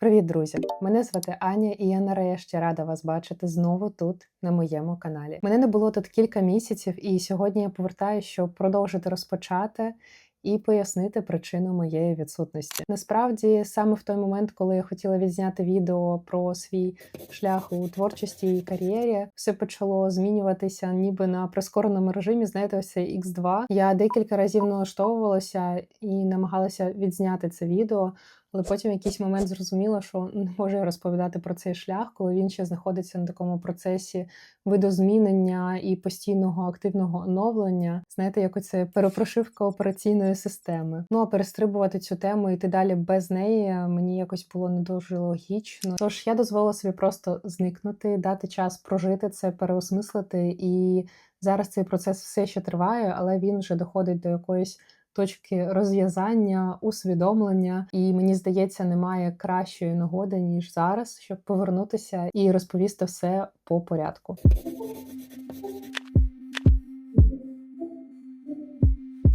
Привіт, друзі! Мене звати Аня, і я нарешті рада вас бачити знову тут, на моєму каналі. Мене не було тут кілька місяців, і сьогодні я повертаюся, щоб продовжити розпочати і пояснити причину моєї відсутності. Насправді, саме в той момент, коли я хотіла відзняти відео про свій шлях у творчості і кар'єрі, все почало змінюватися, ніби на прискореному режимі. Знаєте, ось цей X2. Я декілька разів налаштовувалася і намагалася відзняти це відео. Але потім в якийсь момент зрозуміла, що не можу розповідати про цей шлях, коли він ще знаходиться на такому процесі видозмінення і постійного активного оновлення. Знаєте, як оце перепрошивка операційної системи. Ну а перестрибувати цю тему і йти далі без неї мені якось було не дуже логічно. Тож я дозволила собі просто зникнути, дати час прожити це, переосмислити. І зараз цей процес все ще триває, але він вже доходить до якоїсь точки розв'язання, усвідомлення, і мені здається, немає кращої нагоди ніж зараз, щоб повернутися і розповісти все по порядку.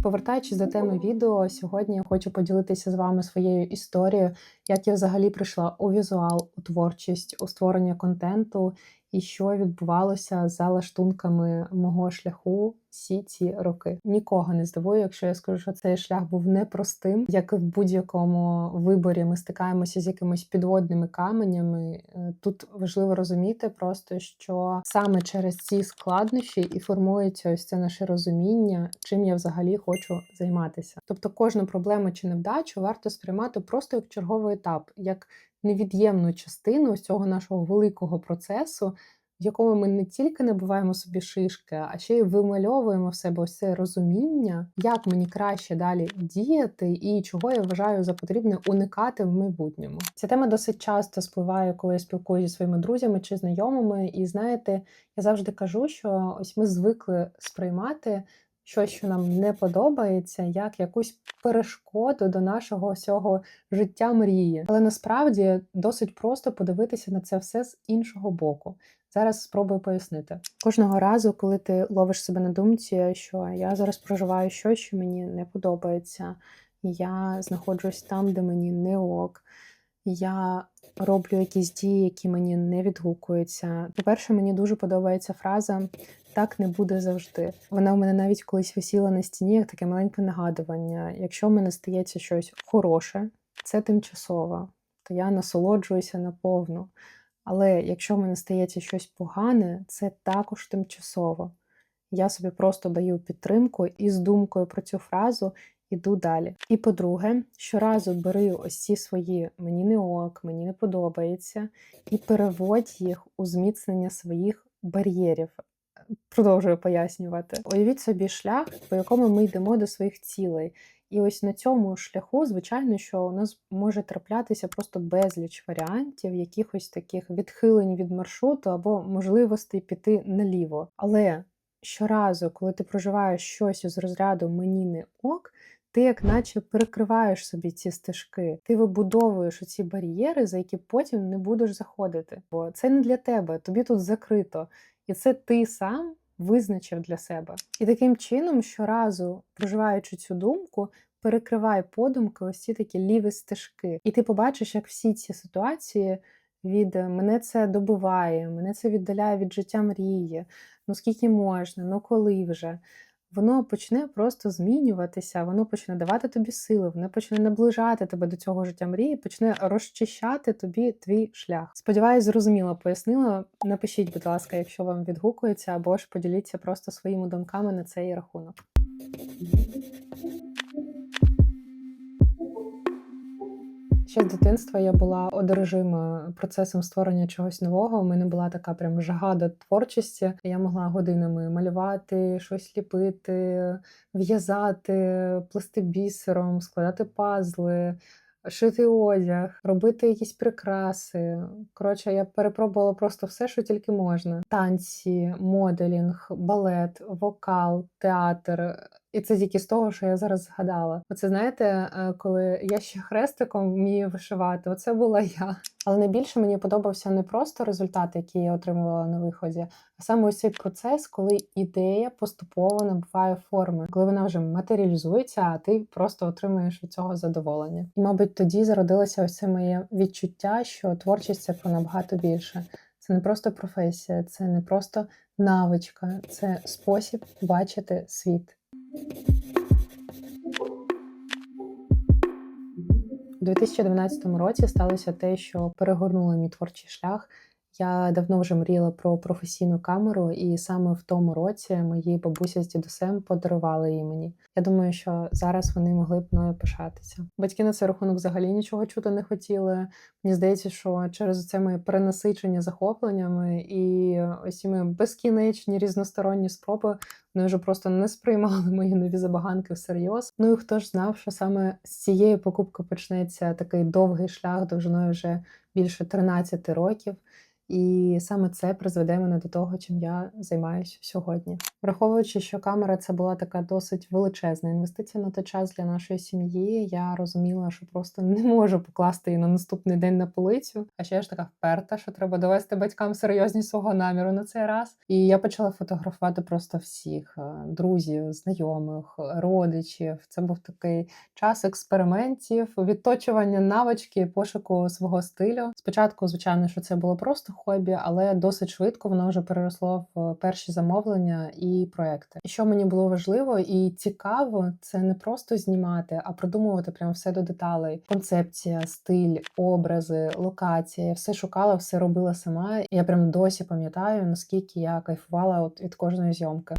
Повертаючись до теми відео, сьогодні я хочу поділитися з вами своєю історією, як я взагалі прийшла у візуал, у творчість, у створення контенту і що відбувалося за лаштунками мого шляху всі ці роки. Нікого не здивую, якщо я скажу, що цей шлях був непростим. Як і в будь-якому виборі, ми стикаємося з якимись підводними каменями. Е, тут важливо розуміти, просто що саме через ці складнощі і формується ось це наше розуміння, чим я взагалі хочу займатися. Тобто, кожну проблему чи невдачу варто сприймати просто як черговий етап, як невід'ємну частину з цього нашого великого процесу, в якому ми не тільки набуваємо собі шишки, а ще й вимальовуємо в себе ось це розуміння, як мені краще далі діяти, і чого я вважаю за потрібне уникати в майбутньому. Ця тема досить часто спливає, коли я спілкуюся зі своїми друзями чи знайомими. І знаєте, я завжди кажу, що ось ми звикли сприймати щось, що нам не подобається, як якусь перешкоду до нашого всього життя мрії. Але насправді досить просто подивитися на це все з іншого боку. Зараз спробую пояснити. Кожного разу, коли ти ловиш себе на думці, що я зараз проживаю щось, що мені не подобається, я знаходжусь там, де мені не ок. Я роблю якісь дії, які мені не відгукуються. По-перше, мені дуже подобається фраза так не буде завжди. Вона у мене навіть колись висіла на стіні, як таке маленьке нагадування. Якщо в мене стається щось хороше, це тимчасово, то я насолоджуюся наповну. Але якщо в мене стається щось погане, це також тимчасово. Я собі просто даю підтримку і з думкою про цю фразу іду далі. І по-друге, щоразу бери ось ці свої мені не ок, мені не подобається, і переводь їх у зміцнення своїх бар'єрів. Продовжую пояснювати. Уявіть собі шлях, по якому ми йдемо до своїх цілей. І ось на цьому шляху, звичайно, що у нас може траплятися просто безліч варіантів, якихось таких відхилень від маршруту або можливостей піти наліво. Але щоразу, коли ти проживаєш щось із розряду мені не ок, ти як наче перекриваєш собі ці стежки, ти вибудовуєш ці бар'єри, за які потім не будеш заходити. Бо це не для тебе, тобі тут закрито. І це ти сам визначив для себе. І таким чином, щоразу, проживаючи цю думку, перекривай подумки ось ці такі ліві стежки. І ти побачиш, як всі ці ситуації від мене це добиває, мене це віддаляє від життя мрії, ну скільки можна, ну коли вже воно почне просто змінюватися, воно почне давати тобі сили, воно почне наближати тебе до цього життя мрії, почне розчищати тобі твій шлях. Сподіваюсь, зрозуміло пояснила. Напишіть, будь ласка, якщо вам відгукується, або ж поділіться просто своїми думками на цей рахунок. Ще з дитинства я була одержима процесом створення чогось нового. У мене була така прям жага до творчості. Я могла годинами малювати, щось ліпити, в'язати, плести бісером, складати пазли. Шити одяг, робити якісь прикраси. Коротше, я перепробувала просто все, що тільки можна: танці, моделінг, балет, вокал, театр, І це тільки з того, що я зараз згадала. Оце знаєте, е, коли я ще хрестиком вмію вишивати, оце була я. Але найбільше мені подобався не просто результат, який я отримувала на виході, а саме ось цей процес, коли ідея поступово набуває форми, коли вона вже матеріалізується, а ти просто отримуєш від цього задоволення. І, мабуть, тоді зародилося ось це моє відчуття, що творчість це про набагато більше. Це не просто професія, це не просто навичка, це спосіб бачити світ. У 2012 році сталося те, що перегорнуло мій творчий шлях. Я давно вже мріяла про професійну камеру, і саме в тому році мої бабуся з дідусем подарували її мені. Я думаю, що зараз вони могли б мною пишатися. Батьки на цей рахунок взагалі нічого чути не хотіли. Мені здається, що через це моє перенасичення захопленнями і ось цими безкінечні різносторонні спроби вони вже просто не сприймали мої нові забаганки всерйоз. Ну і хто ж знав, що саме з цієї покупки почнеться такий довгий шлях довжиною вже більше 13 років. І саме це призведе мене до того, чим я займаюся сьогодні. Враховуючи, що камера це була така досить величезна інвестиція на той час для нашої сім'ї, я розуміла, що просто не можу покласти її на наступний день на полицю. А ще я ж така вперта, що треба довести батькам серйозність свого наміру на цей раз. І я почала фотографувати просто всіх е, друзів, знайомих, родичів. Це був такий час експериментів, відточування навички, пошуку свого стилю. Спочатку, звичайно, що це було просто хобі, але досить швидко воно вже переросло в перші замовлення і проекти. Що мені було важливо і цікаво, це не просто знімати, а продумувати прямо все до деталей. Концепція, стиль, образи, локація. Я все шукала, все робила сама. Я прям досі пам'ятаю, наскільки я кайфувала от від кожної зйомки.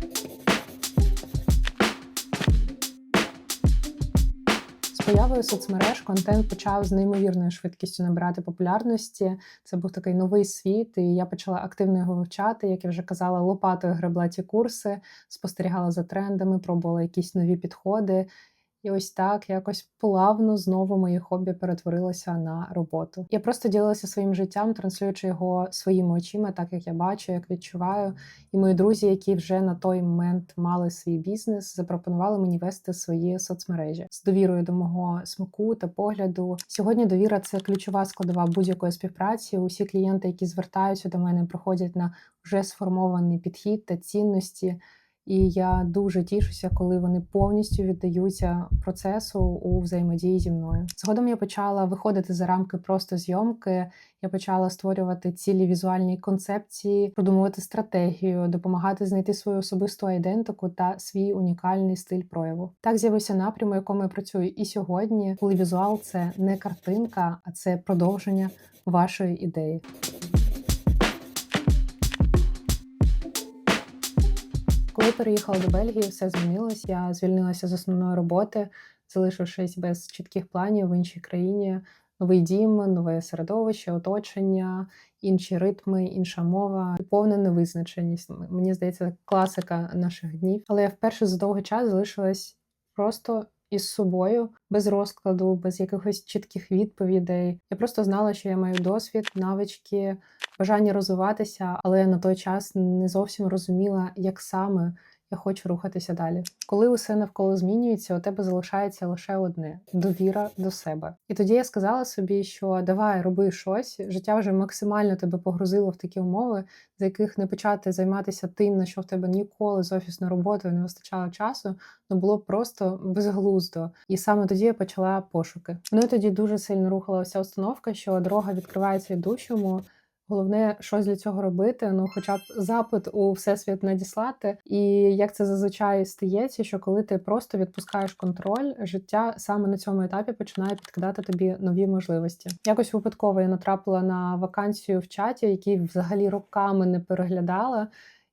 Появою соцмереж контент почав з неймовірною швидкістю набирати популярності. Це був такий новий світ, і я почала активно його вивчати. Як я вже казала, лопатою гребла ті курси, спостерігала за трендами, пробувала якісь нові підходи. І ось так якось плавно знову моє хобі перетворилося на роботу. Я просто ділилася своїм життям, транслюючи його своїми очима, так як я бачу, як відчуваю. І мої друзі, які вже на той момент мали свій бізнес, запропонували мені вести свої соцмережі з довірою до мого смаку та погляду. Сьогодні довіра це ключова складова будь-якої співпраці. Усі клієнти, які звертаються до мене, проходять на вже сформований підхід та цінності. І я дуже тішуся, коли вони повністю віддаються процесу у взаємодії зі мною. Згодом я почала виходити за рамки просто зйомки. Я почала створювати цілі візуальні концепції, продумувати стратегію, допомагати знайти свою особисту айдентику та свій унікальний стиль прояву. Так з'явився напрям, у якому я працюю і сьогодні, коли візуал це не картинка, а це продовження вашої ідеї. Коли переїхала до Бельгії, все змінилось. Я звільнилася з основної роботи, залишившись без чітких планів в іншій країні. Новий дім, нове середовище, оточення, інші ритми, інша мова, повна невизначеність. Мені здається, класика наших днів. Але я вперше за довгий час залишилась просто із собою, без розкладу, без якихось чітких відповідей. Я просто знала, що я маю досвід, навички, бажання розвиватися, але на той час не зовсім розуміла, як саме я хочу рухатися далі. Коли усе навколо змінюється, у тебе залишається лише одне довіра до себе. І тоді я сказала собі, що давай роби щось. Життя вже максимально тебе погрузило в такі умови, за яких не почати займатися тим, на що в тебе ніколи з офісною роботою не вистачало часу, ну було просто безглуздо. І саме тоді я почала пошуки. Мною тоді дуже сильно рухалася установка, що дорога відкривається йдущому. Головне, щось для цього робити, ну, хоча б запит у всесвіт надіслати. І як це зазвичай стається, що коли ти просто відпускаєш контроль, життя саме на цьому етапі починає підкидати тобі нові можливості. Якось випадково я натрапила на вакансію в чаті, який взагалі роками не переглядала.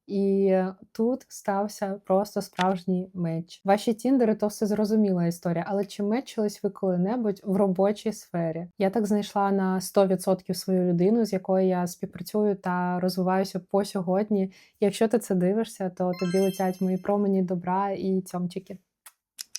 І тут стався просто справжній меч. Ваші тіндери то все зрозуміла історія, але чи мечились ви коли-небудь в робочій сфері? Я так знайшла на 100% свою людину, з якою я співпрацюю та розвиваюся по сьогодні. Якщо ти це дивишся, то тобі летять мої промені добра і цьомчики.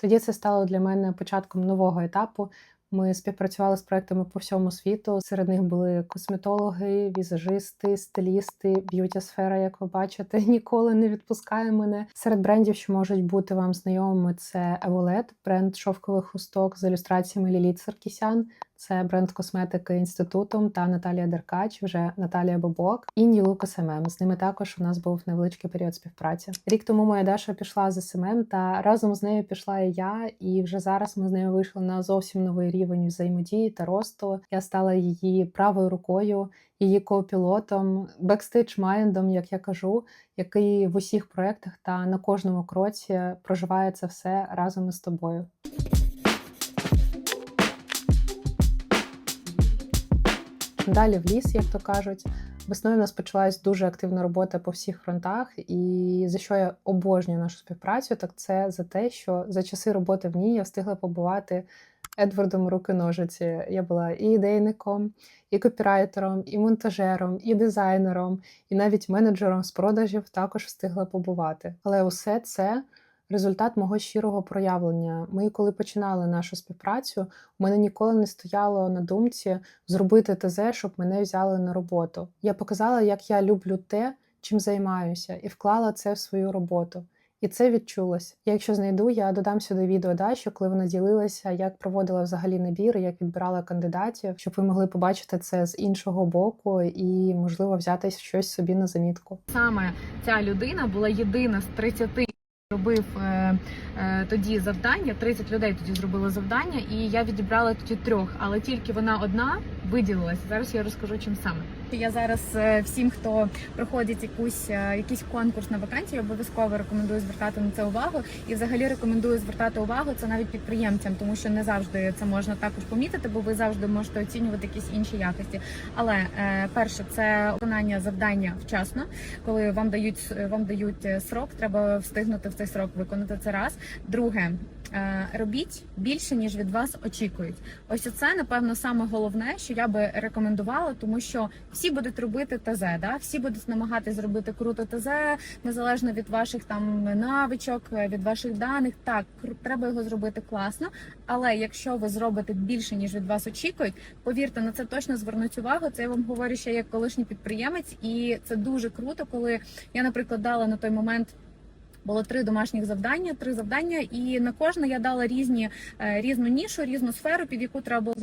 Тоді це стало для мене початком нового етапу Ми співпрацювали з проектами по всьому світу. Серед них були косметологи, візажисти, стилісти, б'юті-сфера, як ви бачите, ніколи не відпускає мене. Серед брендів, що можуть бути вам знайомими, це Evolet, бренд шовкових хусток з ілюстраціями Ліліт Саркісян. Це бренд косметики інститутом та Наталія Деркач, вже Наталія Бобок і Нілука СММ. З ними також у нас був невеличкий період співпраці. Рік тому моя Даша пішла з СММ, та разом з нею пішла і я. І вже зараз ми з нею вийшли на зовсім новий рівень взаємодії та росту. Я стала її правою рукою, її коопілотом, бекстейдж майндом, як я кажу, який в усіх проєктах та на кожному кроці проживає це все разом із тобою. Далі в ліс, як то кажуть. Весною в нас почалась дуже активна робота по всіх фронтах, і за що я обожнюю нашу співпрацю, так це за те, що за часи роботи в ній я встигла побувати Едвардом руки ножиці. Я була і ідейником, і копірайтером, і монтажером, і дизайнером, і навіть менеджером з продажів також встигла побувати. Але усе це результат мого щирого проявлення. Ми, коли починали нашу співпрацю, у мене ніколи не стояло на думці зробити ТЗ, щоб мене взяли на роботу. Я показала, як я люблю те, чим займаюся, і вклала це в свою роботу. І це відчулось. Якщо знайду, я додам сюди відео Даші, коли вона ділилася, як проводила взагалі набір, як відбирала кандидатів, щоб ви могли побачити це з іншого боку і, можливо, взяти щось собі на замітку. Саме ця людина була єдина з 30 робив е, е, тоді завдання. 30 людей тоді зробили завдання, і я відібрала тоді трьох, але тільки вона одна виділилася. Зараз я розкажу чим саме. Я зараз е, всім, хто проходить якусь е, якийсь конкурс на вакансію, обов'язково рекомендую звертати на це увагу. І взагалі рекомендую звертати увагу це навіть підприємцям, тому що не завжди це можна також помітити, бо ви завжди можете оцінювати якісь інші якості. Але е, перше, це виконання завдання вчасно, коли вам дають вам дають срок, треба встигнути в цей срок виконати це раз. Друге. Е, Робіть більше ніж від вас очікують. Ось це напевно саме головне, що я би рекомендувала, тому що всі будуть робити ТЗ, да? всі будуть намагатися зробити круто ТЗ, незалежно від ваших там навичок, від ваших даних. Так, треба його зробити класно. Але якщо ви зробите більше ніж від вас очікують, повірте, на це точно звернуть увагу. Це я вам говорю ще як колишній підприємець, і це дуже круто, коли я, наприклад, дала на той момент. Було три домашніх завдання, три завдання, і на кожне я дала різні е, різну нішу, різну сферу, під яку треба було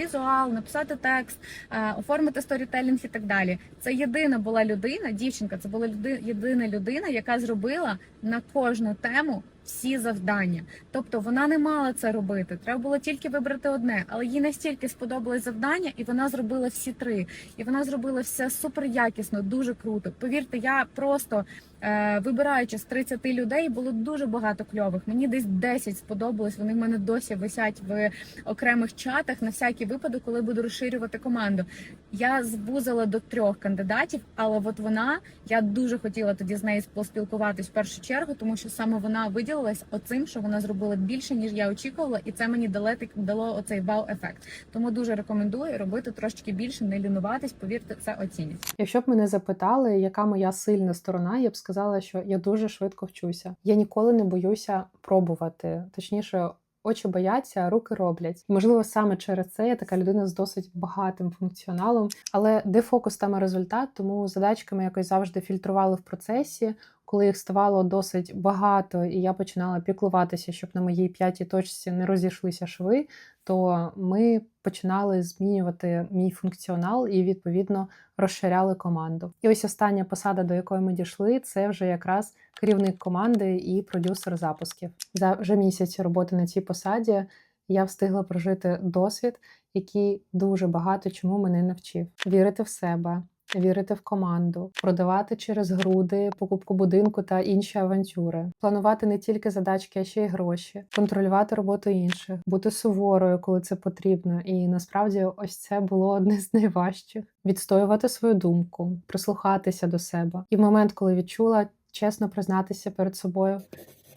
візуал, написати текст, е, оформити сторітелінг і так далі. Це єдина була людина, дівчинка. Це була люди, єдина людина, яка зробила на кожну тему всі завдання. Тобто вона не мала це робити. Треба було тільки вибрати одне, але їй настільки сподобалось завдання, і вона зробила всі три. І вона зробила все супер якісно, дуже круто. Повірте, я просто е, вибираючи з 30 людей, було дуже багато кльових. Мені десь 10 сподобалось. Вони в мене досі висять в окремих чатах на всякий випадок, коли буду розширювати команду. Я звузила до трьох кандидатів, але от вона я дуже хотіла тоді з нею поспілкуватись в першу чергу, тому що саме вона виділилась оцим, що вона зробила більше ніж я очікувала, і це мені дало, дало оцей вау-ефект. Тому дуже рекомендую робити трошки більше, не лінуватись. Повірте, це оцінять. Якщо б мене запитали, яка моя сильна сторона, я б сказала, що я дуже швидко вчуся. Я ніколи не боюся пробувати. Точніше, очі бояться, а руки роблять. Можливо, саме через це я така людина з досить багатим функціоналом. Але де фокус там результат, тому задачками якось завжди фільтрували в процесі. Коли їх ставало досить багато, і я починала піклуватися, щоб на моїй п'ятій точці не розійшлися шви, то ми починали змінювати мій функціонал і відповідно розширяли команду. І ось остання посада, до якої ми дійшли, це вже якраз керівник команди і продюсер запусків. За вже місяць роботи на цій посаді я встигла прожити досвід, який дуже багато чому мене навчив: вірити в себе. Вірити в команду, продавати через груди, покупку будинку та інші авантюри, планувати не тільки задачки, а ще й гроші, контролювати роботу інших, бути суворою, коли це потрібно. І насправді, ось це було одне з найважчих: відстоювати свою думку, прислухатися до себе. І в момент, коли відчула, чесно признатися перед собою,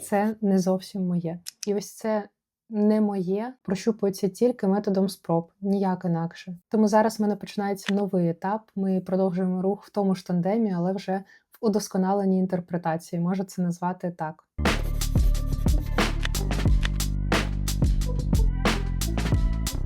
це не зовсім моє. І ось це не моє прощупується тільки методом спроб, ніяк інакше. Тому зараз в мене починається новий етап. Ми продовжуємо рух в тому ж тандемі, але вже в удосконаленій інтерпретації. Можу це назвати так.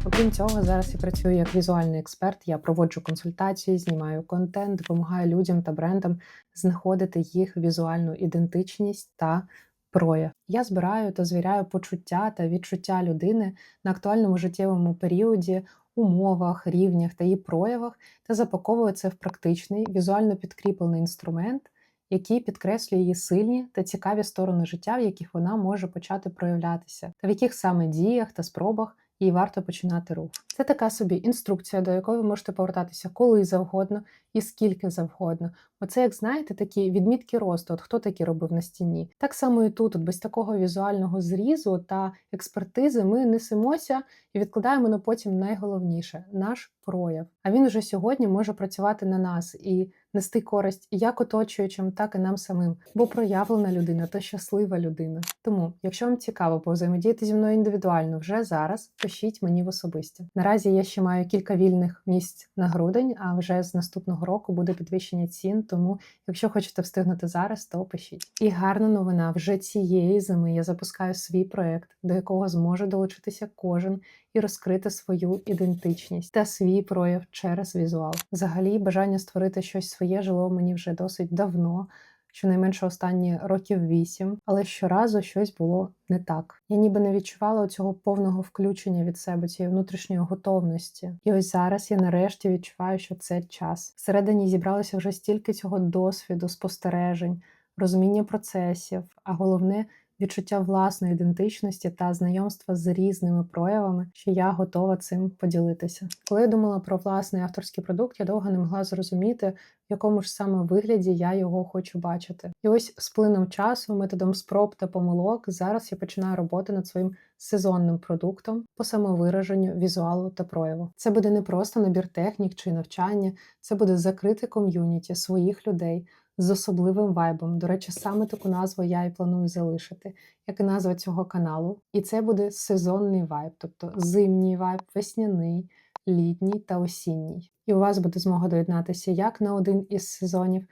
Окрім цього, зараз я працюю як візуальний експерт. Я проводжу консультації, знімаю контент, допомагаю людям та брендам знаходити їх візуальну ідентичність та прояв. Я збираю та звіряю почуття та відчуття людини на актуальному життєвому періоді, умовах, рівнях та її проявах та запаковую це в практичний, візуально підкріплений інструмент, який підкреслює її сильні та цікаві сторони життя, в яких вона може почати проявлятися, та в яких саме діях та спробах їй варто починати рух. Це така собі інструкція, до якої ви можете повертатися коли завгодно і скільки завгодно. Оце, як знаєте, такі відмітки росту, от хто такі робив на стіні. Так само і тут, от без такого візуального зрізу та експертизи, ми несемося і відкладаємо на потім найголовніше наш прояв. А він вже сьогодні може працювати на нас і нести користь як оточуючим, так і нам самим. Бо проявлена людина то щаслива людина. Тому, якщо вам цікаво повзаємодіяти зі мною індивідуально вже зараз, пишіть мені в особисті. Наразі я ще маю кілька вільних місць на грудень, а вже з наступного року буде підвищення цін. Тому, якщо хочете встигнути зараз, то пишіть. І гарна новина вже цієї зими я запускаю свій проект, до якого зможе долучитися кожен і розкрити свою ідентичність та свій прояв через візуал. Взагалі, бажання створити щось своє жило мені вже досить давно. Щонайменше останні років вісім, але щоразу щось було не так. Я ніби не відчувала цього повного включення від себе, цієї внутрішньої готовності. І ось зараз я нарешті відчуваю, що це час. Всередині зібралося вже стільки цього досвіду, спостережень, розуміння процесів, а головне відчуття власної ідентичності та знайомства з різними проявами, що я готова цим поділитися. Коли я думала про власний авторський продукт, я довго не могла зрозуміти, в якому ж саме вигляді я його хочу бачити. І ось з плином часу, методом спроб та помилок, зараз я починаю роботи над своїм сезонним продуктом по самовираженню візуалу та прояву. Це буде не просто набір технік чи навчання, це буде закрите ком'юніті своїх людей з особливим вайбом. До речі, саме таку назву я і планую залишити, як і назва цього каналу. І це буде сезонний вайб, тобто зимній вайб, весняний, літній та осінній. І у вас буде змога доєднатися як на один із сезонів,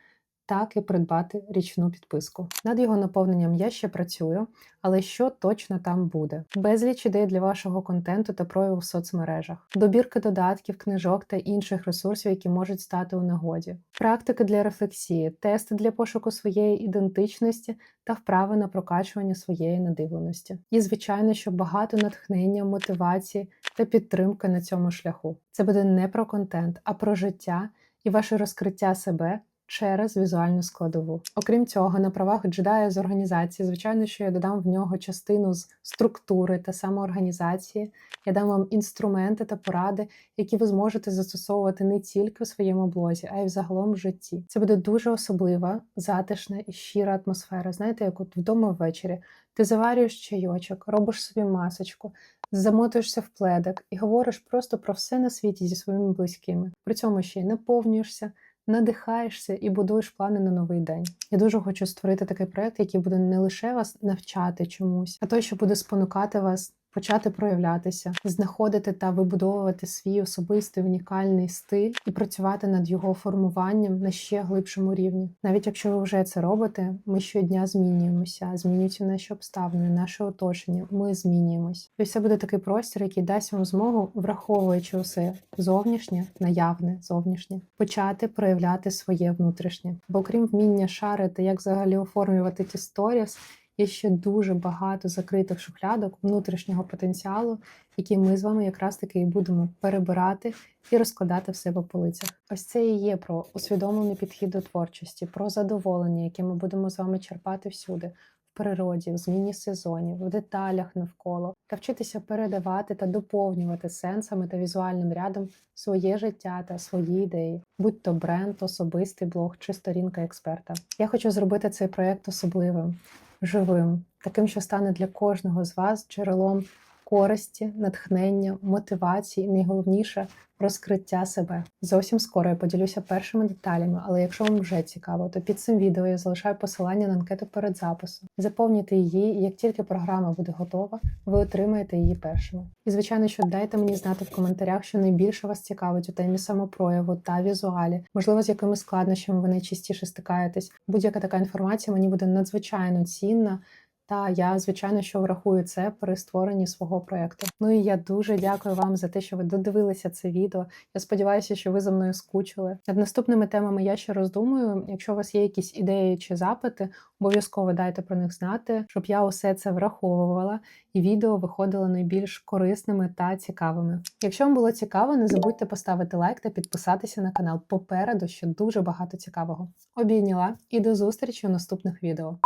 так і придбати річну підписку. Над його наповненням я ще працюю, але що точно там буде? Безліч ідей для вашого контенту та прояву в соцмережах, добірки додатків, книжок та інших ресурсів, які можуть стати у нагоді, практики для рефлексії, тести для пошуку своєї ідентичності та вправи на прокачування своєї надивленості. І, звичайно, що багато натхнення, мотивації та підтримки на цьому шляху. Це буде не про контент, а про життя і ваше розкриття себе через візуальну складову. Окрім цього, на правах джедая з організації, звичайно, що я додам в нього частину з структури та самоорганізації. Я дам вам інструменти та поради, які ви зможете застосовувати не тільки в своєму блозі, а й взагалом в житті. Це буде дуже особлива, затишна і щира атмосфера. Знаєте, як от вдома ввечері ти заварюєш чайочок, робиш собі масочку. Замотуєшся в пледок і говориш просто про все на світі зі своїми близькими. При цьому ще й наповнюєшся, надихаєшся і будуєш плани на новий день. Я дуже хочу створити такий проект, який буде не лише вас навчати чомусь, а той, що буде спонукати вас. Почати проявлятися, знаходити та вибудовувати свій особистий унікальний стиль і працювати над його формуванням на ще глибшому рівні. Навіть якщо ви вже це робите, ми щодня змінюємося, змінюються наші обставини, наше оточення. Ми змінюємось. І це буде такий простір, який дасть вам змогу, враховуючи усе зовнішнє, наявне, зовнішнє, почати проявляти своє внутрішнє. Бо крім вміння шарити, як взагалі оформлювати ті сторіс. Є ще дуже багато закритих шухлядок внутрішнього потенціалу, які ми з вами якраз таки і будемо перебирати і розкладати в себе полицях. Ось це і є про усвідомлений підхід до творчості, про задоволення, яке ми будемо з вами черпати всюди. Природі, в зміні сезонів, в деталях навколо та вчитися передавати та доповнювати сенсами та візуальним рядом своє життя та свої ідеї, будь то бренд, особистий блог чи сторінка експерта. Я хочу зробити цей проект особливим живим, таким, що стане для кожного з вас джерелом користі, натхнення, мотивації і найголовніше розкриття себе. Зовсім скоро я поділюся першими деталями, але якщо вам вже цікаво, то під цим відео я залишаю посилання на анкету перед записом. Заповнюйте її, і як тільки програма буде готова, ви отримаєте її першими. І звичайно, що дайте мені знати в коментарях, що найбільше вас цікавить у темі самопрояву та візуалі, можливо, з якими складнощами ви найчастіше стикаєтесь. Будь-яка така інформація мені буде надзвичайно цінна. Та я, звичайно, що врахую це при створенні свого проекту. Ну і я дуже дякую вам за те, що ви додивилися це відео. Я сподіваюся, що ви за мною скучили. Над наступними темами я ще роздумую. Якщо у вас є якісь ідеї чи запити, обов'язково дайте про них знати, щоб я усе це враховувала і відео виходило найбільш корисними та цікавими. Якщо вам було цікаво, не забудьте поставити лайк та підписатися на канал. Попереду ще дуже багато цікавого. Обійняла і до зустрічі у наступних відео.